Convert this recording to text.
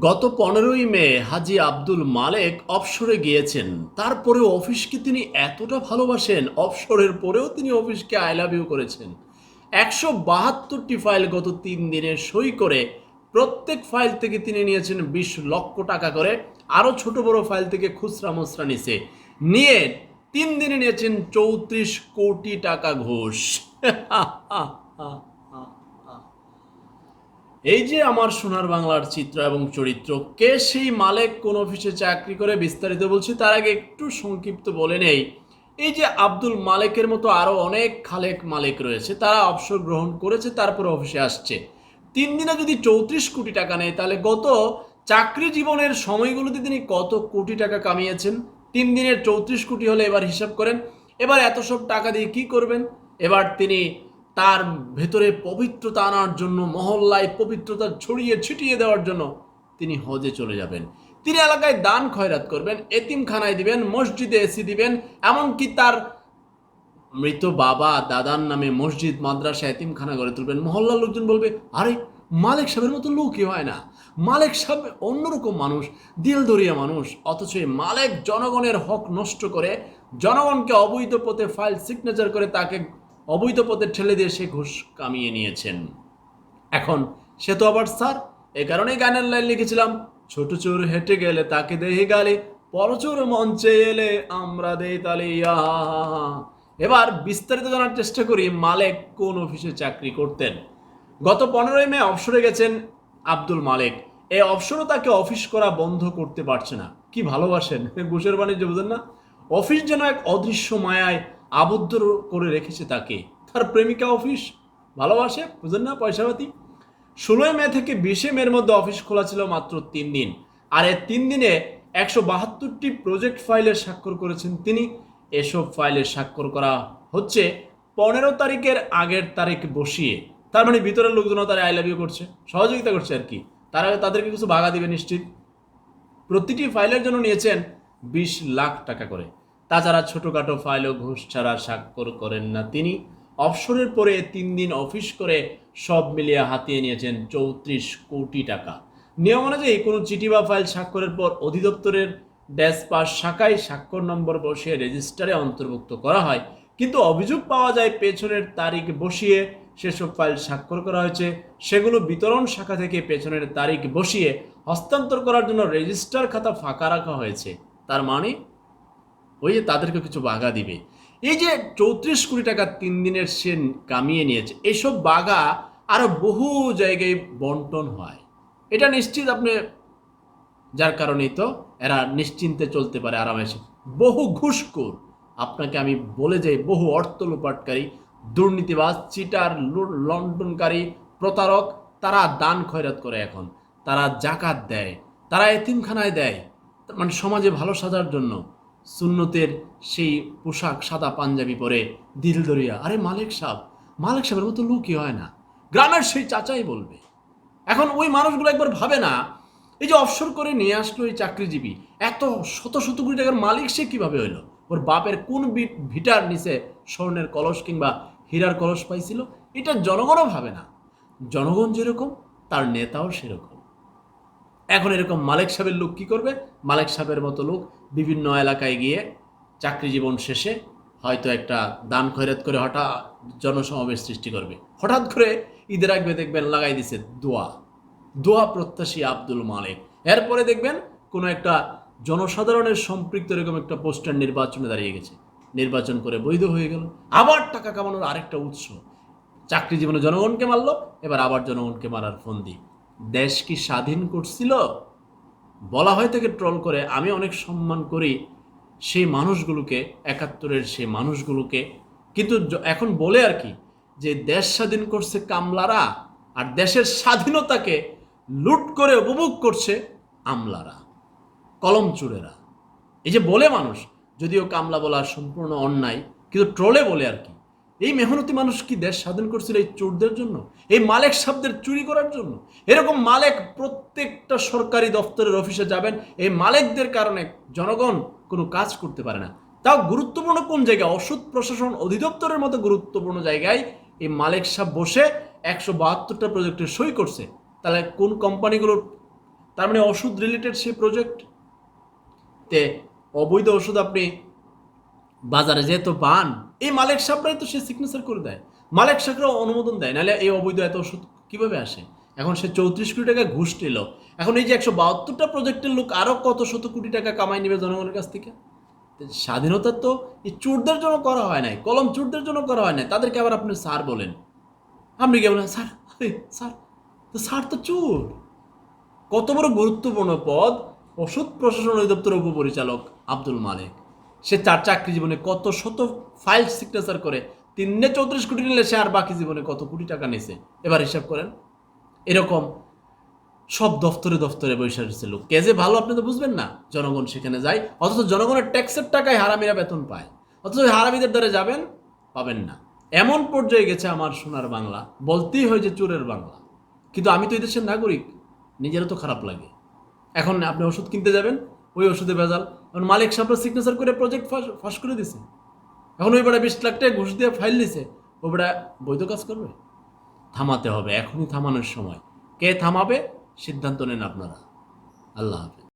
গত পনেরোই মে হাজি আব্দুল মালেক অবসরে গিয়েছেন। তারপরেও অফিসকে তিনি এতটা ভালোবাসেন, অবসরের পরেও তিনি অফিসকে আই লাভ ইউ করেছেন। একশো বাহাত্তরটি ফাইল গত তিন দিনে সই করে প্রত্যেক ফাইল থেকে তিনি নিয়েছেন বিশ লক্ষ টাকা করে। আরও ছোট বড় ফাইল থেকে খুচরা মুচরা নিছে। নিয়ে তিন দিনে নিয়েছেন চৌত্রিশ কোটি টাকা ঘুষ। এই যে আমার সোনার বাংলার চিত্র এবং চরিত্র, কে সেই মালেক, কোন অফিসে চাকরি করে বিস্তারিত বলছি, তার আগে একটু সংক্ষিপ্ত বলে নেই। এই যে আব্দুল মালেকের মতো আরও অনেক খালেক মালিক রয়েছে, তারা অবসর গ্রহণ করেছে, তারপরে অফিসে আসছে। তিন দিনে যদি চৌত্রিশ কোটি টাকা নেয়, তাহলে গত চাকরি জীবনের সময়গুলোতে তিনি কত কোটি টাকা কামিয়েছেন? তিন দিনের চৌত্রিশ কোটি হলে এবার হিসাব করেন, এবার এত সব টাকা দিয়ে কি করবেন? এবার তিনি তার ভেতরে পবিত্রতা আনার জন্য, মহল্লায় পবিত্রতা ছড়িয়ে ছিটিয়ে দেওয়ার জন্য তিনি হজে চলে যাবেন। তিনি এলাকায় দান খয়রাত করবেন, এতিমখানায় দিবেন, মসজিদে এসি দিবেন, এমনকি তার মৃত বাবা, দাদার নামে মসজিদ, মাদ্রাসা, এতিমখানা গড়ে তুলবেন। মহল্লার লোকজন বলবে, আরে, মালিক সাহেবের মতো লোকই হয় না। মালিক সাহেব অন্যরকম মানুষ, দিলদরিয়া মানুষ। অথচ এই মালিক জনগণের হক নষ্ট করে, জনগণকে অবৈধ পথে ফাইল সিগনেচার করে তাকে অবৈধ পথে ঠেলে দিয়ে সে ঘুষ কামিয়ে নিয়েছেন। এখন সে তো আবার স্যার, এ কারণেই গানের লাইন লিখেছিলাম। ছোট চোর হেঁটে গেলে তাকে দেহে গালে, পরচোর মঞ্চে এলে আমরা দেই তালে এবার বিস্তারিত জানার চেষ্টা করি মালেক কোন অফিসে চাকরি করতেন। গত পনেরোই মে অবসরে গেছেন আব্দুল মালেক। এই অবসরও তাকে অফিস করা বন্ধ করতে পারছে না। কি ভালোবাসেন, ঘুষের বাণিজ্য, বুঝেন না? অফিস যেন এক অদৃশ্য মায়ায় আবদ্ধ করে রেখেছে তাকে। তার প্রেমিকা অফিস ভালোবাসে, বুঝেন না, পয়সাপাতি। ষোলোই মে থেকে বিশে মের মধ্যে অফিস খোলা ছিল মাত্র তিন দিন। আর এর তিন দিনে একশো বাহাত্তরটি প্রজেক্ট ফাইলের স্বাক্ষর করেছেন তিনি। এসব ফাইলের স্বাক্ষর করা হচ্ছে পনেরো তারিখের আগের তারিখ বসিয়ে। তার মানে ভিতরের লোকজনও তারা আই লাভ ইউ করছে, সহযোগিতা করছে আর কি। তারা তাদেরকে কিছু বাগা দিবে নিশ্চিত। প্রতিটি ফাইলের জন্য নিয়েছেন বিশ লাখ টাকা করে। তাছাড়া ছোটোখাটো ফাইলও ঘুষ ছাড়া স্বাক্ষর করেন না তিনি। অবসরের পরে তিন দিন অফিস করে সব মিলিয়ে হাতিয়ে নিয়েছেন চৌত্রিশ কোটি টাকা। নিয়ম অনুযায়ী কোনো চিঠি বা ফাইল স্বাক্ষরের পর অধিদপ্তরের ড্যাশ পাস শাখায় স্বাক্ষর নম্বর বসিয়ে রেজিস্টারে অন্তর্ভুক্ত করা হয়। কিন্তু অভিযোগ পাওয়া যায় পেছনের তারিখ বসিয়ে সেসব ফাইল স্বাক্ষর করা হয়েছে। সেগুলো বিতরণ শাখা থেকে পেছনের তারিখ বসিয়ে হস্তান্তর করার জন্য রেজিস্টার খাতা ফাঁকা রাখা হয়েছে। তার মানে ওই যে তাদেরকে কিছু বাগা দিবে। এই যে চৌত্রিশ কোটি টাকা তিন দিনের সে কামিয়ে নিয়েছে, এসব বাগা আরও বহু জায়গায় বন্টন হয়। এটা নিশ্চিত আপনি, যার কারণেই তো এরা নিশ্চিন্তে চলতে পারে আরামেসে। বহু ঘুষখোর, আপনাকে আমি বলে যাই, বহু অর্থ লোপাটকারী, দুর্নীতিবাজ, চিটার লন্ডনকারী, প্রতারক, তারা দান খয়রাত করে এখন। তারা জাকাত দেয়, তারা এতিমখানায় দেয় মানে সমাজে ভালো সাজার জন্য। সুন্নতের সেই পোশাক সাদা পাঞ্জাবি পরে দিল দরিয়া। আরে মালিক সাহেব, মালিক সাহেবের মতো লোকই হয় না? গ্রামের সেই চাচাই বলবে। এখন ওই মানুষগুলো একবার ভাবে না, এই যে অবসর করে নিয়ে আসলো এই চাকরিজীবী, এত শত শত কোটি টাকার মালিক সে কীভাবে হইল? ওর বাপের কোন ভিটার নিচে স্বর্ণের কলস কিংবা হীরার কলস পাইছিল, এটা জনগণও ভাবে না। জনগণ যেরকম, তার নেতাও সেরকম। এখন এরকম মালিক সাহেবের লোক কি করবে? মালিক সাহেবের মতো লোক বিভিন্ন এলাকায় গিয়ে চাকরি জীবন শেষে হয়তো একটা দান খয়রাত করে হঠাৎ জনসমাবেশ সৃষ্টি করবে। হঠাৎ করে ঈদের আগে দেখবেন লাগাই দিছে দোয়া। দোয়া প্রত্যাশী আব্দুল মালিক। এরপরে দেখবেন কোনো একটা জনসাধারণের সম্পৃক্ত এরকম একটা পোস্টার নির্বাচনে দাঁড়িয়ে গেছে। নির্বাচন করে বৈধ হয়ে গেল। আবার টাকা কামানোর আরেকটা উৎস। চাকরি জীবনে জনগণকে মারলো, এবার আবার জনগণকে মারার ফন্দি। দেশ কি স্বাধীন করছিল? বলা হয় থেকে ট্রল করে, আমি অনেক সম্মান করি সেই মানুষগুলোকে, একাত্তরের সেই মানুষগুলোকে। কিন্তু এখন বলে আর কি যে দেশ স্বাধীন করছে কামলারা আর দেশের স্বাধীনতাকে লুট করে উপভোগ করছে আমলারা, কলম চুরেরা। এই যে বলে মানুষ, যদিও কামলা বলা সম্পূর্ণ অন্যায়, কিন্তু ট্রলে বলে আর কি। এই মেহনতি মানুষ কি দেশ স্বাধীন করছিল এই চোরদের জন্য? এই মালেক শব্দের চুরি করার জন্য? এরকম মালেক প্রত্যেকটা সরকারি দপ্তরের অফিসে যাবেন, এই মালেকদের কারণে জনগণ কোনো কাজ করতে পারে না। তাও গুরুত্বপূর্ণ কোন জায়গায়? ওষুধ প্রশাসন অধিদপ্তরের মতো গুরুত্বপূর্ণ জায়গায় এই মালেক সাহেব বসে একশো বাহাত্তরটা প্রজেক্টে সই করছে। তাহলে কোন কোম্পানিগুলোর? তার মানে ওষুধ রিলেটেড সেই প্রজেক্ট তে অবৈধ ওষুধ আপনি বাজারে যেহেতু পান, এই মালিক সাহেবরাই তো সে সিগনেচার করে দেয়। মালিক সাহেবরা অনুমোদন দেয়, নাহলে এই অবৈধ এত ওষুধ কীভাবে আসে? এখন সে চৌত্রিশ কোটি টাকা ঘুষ নিল। এখন এই যে একশো বাহাত্তরটা প্রজেক্টের লোক আরও কত শত কোটি টাকা কামাই নেবে জনগণের কাছ থেকে? স্বাধীনতা তো এই চোরদের জন্য করা হয় নাই, কলম চোরদের জন্য করা হয় নাই। তাদেরকে আবার আপনি স্যার বলেন। আপনি কে বলেন স্যার, আরে স্যার, তো স্যার তো চোর। কত বড় গুরুত্বপূর্ণ পদ, ওষুধ প্রশাসন অধিদপ্তরের উপপরিচালক আব্দুল মালিক। সে তার চাকরি জীবনে কত শত ফাইল সিগনেচার করে। তিনে চৌত্রিশ কোটি নিলে সে আর বাকি জীবনে কত কোটি টাকা নিছে এবার হিসাব করেন। এরকম সব দফতরে দফতরে বসে রয়েছে লোক। কে যে ভালো আপনি তো বুঝবেন না। জনগণ সেখানে যায়। অথচ জনগণের ট্যাক্সের টাকায় হারামিরা বেতন পায়। অথচ হারামিদের দ্বারা যাবেন, পাবেন না। এমন পর্যায়ে গেছে আমার সোনার বাংলা। বলতেই হয় যে চোরের বাংলা। কিন্তু আমি তো এই দেশের নাগরিক। নিজেরও তো খারাপ লাগে। এখন আপনি ওষুধ কিনতে যাবেন, ওই ওষুধে ভেজাল। এখন মালিক সাহেবরা সিগনেচার করে প্রজেক্ট ফাঁস করে দিছে। এখন ওই বেড়া বিশ লাখ টাকা ঘুষ দিয়ে ফাইল দিছে ও বেড়া বৈধ কাজ করবে? থামাতে হবে, এখনই থামানোর সময়। কে থামাবে? সিদ্ধান্ত নেন আপনারা। আল্লাহ হাফেজ।